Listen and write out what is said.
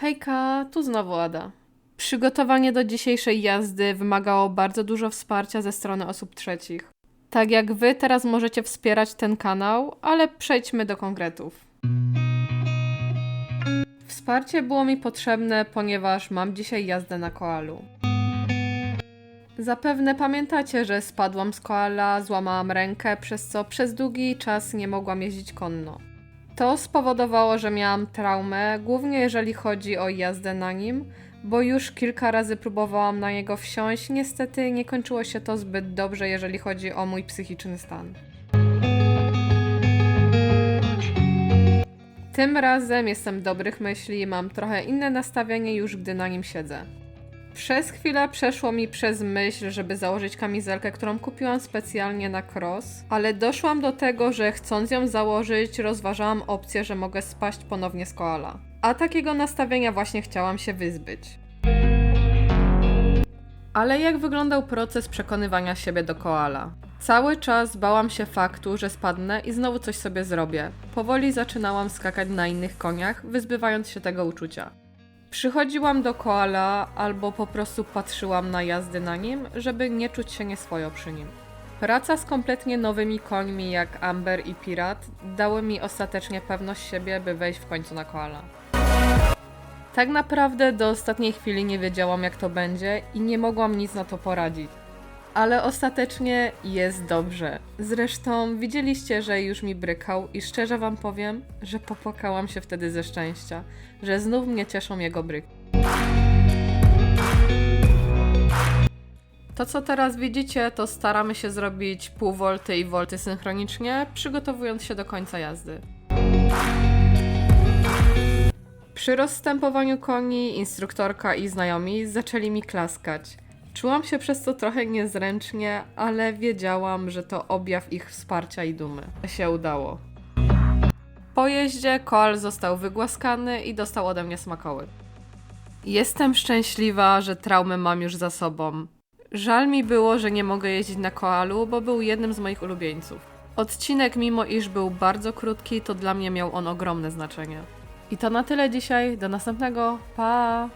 Hejka, tu znowu Ada. Przygotowanie do dzisiejszej jazdy wymagało bardzo dużo wsparcia ze strony osób trzecich. Tak jak wy teraz możecie wspierać ten kanał, ale przejdźmy do konkretów. Wsparcie było mi potrzebne, ponieważ mam dzisiaj jazdę na koalu. Zapewne pamiętacie, że spadłam z koala, złamałam rękę, przez co przez długi czas nie mogłam jeździć konno. To spowodowało, że miałam traumę, głównie jeżeli chodzi o jazdę na nim, bo już kilka razy próbowałam na niego wsiąść. Niestety nie kończyło się to zbyt dobrze, jeżeli chodzi o mój psychiczny stan. Tym razem jestem dobrych myśli, mam trochę inne nastawienie już gdy na nim siedzę. Przez chwilę przeszło mi przez myśl, żeby założyć kamizelkę, którą kupiłam specjalnie na cross, ale doszłam do tego, że chcąc ją założyć, rozważałam opcję, że mogę spaść ponownie z koala. A takiego nastawienia właśnie chciałam się wyzbyć. Ale jak wyglądał proces przekonywania siebie do koala? Cały czas bałam się faktu, że spadnę i znowu coś sobie zrobię. Powoli zaczynałam skakać na innych koniach, wyzbywając się tego uczucia. Przychodziłam do koala albo po prostu patrzyłam na jazdy na nim, żeby nie czuć się nieswojo przy nim. Praca z kompletnie nowymi końmi jak Amber i Pirat dały mi ostatecznie pewność siebie, by wejść w końcu na koala. Tak naprawdę do ostatniej chwili nie wiedziałam jak to będzie i nie mogłam nic na to poradzić. Ale ostatecznie jest dobrze. Zresztą widzieliście, że już mi brykał i szczerze wam powiem, że popłakałam się wtedy ze szczęścia, że znów mnie cieszą jego bryki. To co teraz widzicie, to staramy się zrobić pół wolty i wolty synchronicznie, przygotowując się do końca jazdy. Przy rozstępowaniu koni instruktorka i znajomi zaczęli mi klaskać. Czułam się przez to trochę niezręcznie, ale wiedziałam, że to objaw ich wsparcia i dumy. Się udało. Po jeździe koal został wygłaskany i dostał ode mnie smakoły. Jestem szczęśliwa, że traumy mam już za sobą. Żal mi było, że nie mogę jeździć na koalu, bo był jednym z moich ulubieńców. Odcinek, mimo iż był bardzo krótki, to dla mnie miał on ogromne znaczenie. I to na tyle dzisiaj. Do następnego. Pa!